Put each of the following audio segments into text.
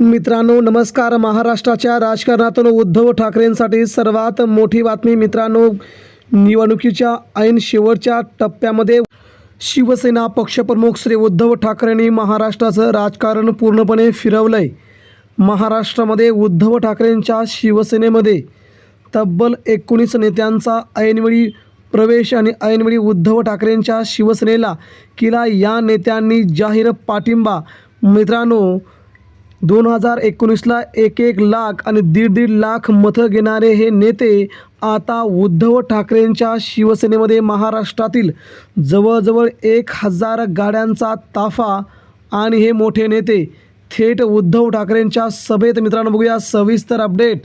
मित्रांनो नमस्कार. महाराष्ट्राच्या राजकारणातून उद्धव ठाकरेंसाठी सर्वात मोठी बातमी मित्रांनो निवडणुकीच्या ऐन शेवटच्या टप्प्यामध्ये शिवसेना पक्षप्रमुख श्री उद्धव ठाकरेंनी महाराष्ट्राचं राजकारण पूर्णपणे फिरवलं आहे महाराष्ट्रामध्ये उद्धव ठाकरेंच्या शिवसेनेमध्ये तब्बल एकोणीस नेत्यांचा ऐनवेळी प्रवेश आणि ऐनवेळी उद्धव ठाकरेंच्या शिवसेनेला किला या नेत्यांनी जाहीर पाठिंबा. मित्रांनो दोन हजार एकोणीसला एक एक लाख आणि दीड दीड लाख मतं घेणारे हे नेते आता उद्धव ठाकरेंच्या शिवसेनेमध्ये महाराष्ट्रातील जवळजवळ एक हजार गाड्यांचा ताफा आणि हे मोठे नेते थेट उद्धव ठाकरेंच्या सभेत मित्रांनो बघूया सविस्तर अपडेट.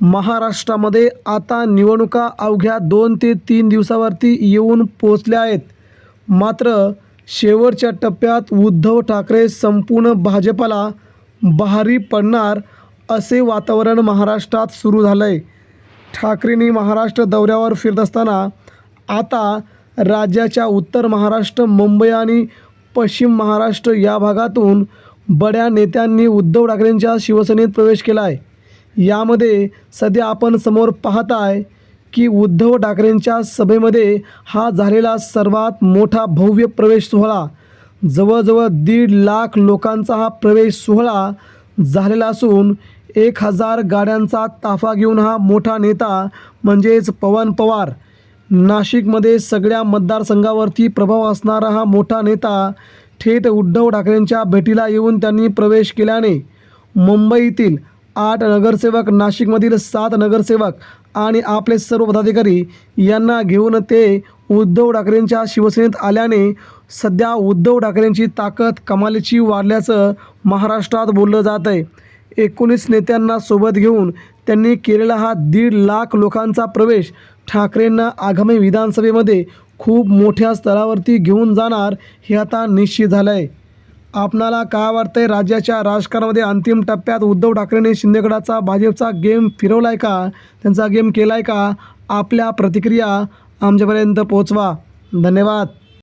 महाराष्ट्रामध्ये आता निवडणुका अवघ्या दोन ते तीन दिवसावरती येऊन पोचल्या आहेत. मात्र शेवटच्या टप्प्यात उद्धव ठाकरे संपूर्ण भाजपाला बहारी पडणार असे वातावरण महाराष्ट्रात सुरू झालं आहे ठाकरेंनी महाराष्ट्र दौऱ्यावर फिरत असताना आता राज्याच्या उत्तर महाराष्ट्र मुंबई आणि पश्चिम महाराष्ट्र या भागातून बड्या नेत्यांनी उद्धव ठाकरेंच्या शिवसेनेत प्रवेश केला आहे यामध्ये सध्या आपण समोर पाहत आहे की उद्धव ठाकरेंच्या सभेमध्ये हा झालेला सर्वात मोठा भव्य प्रवेश सोहळा जवळजवळ दीड लाख लोकांचा हा प्रवेश सोहळा झालेला असून एक हजार गाड्यांचा ताफा घेऊन हा मोठा नेता म्हणजेच पवन पवार नाशिकमध्ये सगळ्या मतदारसंघावरती प्रभाव असणारा हा मोठा नेता थेट उद्धव ठाकरेंच्या भेटीला येऊन त्यांनी प्रवेश केल्याने मुंबईतील आठ नगरसेवक नाशिकमधील सात नगरसेवक आणि आपले सर्व पदाधिकारी यांना घेऊन ते उद्धव ठाकरेंच्या शिवसेनेत आल्याने सध्या उद्धव ठाकरेंची ताकद कमालीची वाढल्याचं महाराष्ट्रात बोललं जात आहे. एकोणीस नेत्यांना सोबत घेऊन त्यांनी केलेला हा दीड लाख लोकांचा प्रवेश ठाकरेंना आगामी विधानसभेमध्ये खूप मोठ्या स्तरावरती घेऊन जाणार हे आता निश्चित झालं आहे आपणाला काय वाटतंय? राज्याच्या राजकारणामध्ये अंतिम टप्प्यात उद्धव ठाकरेंनी शिंदेगडाचा भाजपचा गेम फिरवला आहे का? त्यांचा गेम केला आहे का? आपल्या प्रतिक्रिया आमच्यापर्यंत पोचवा धन्यवाद.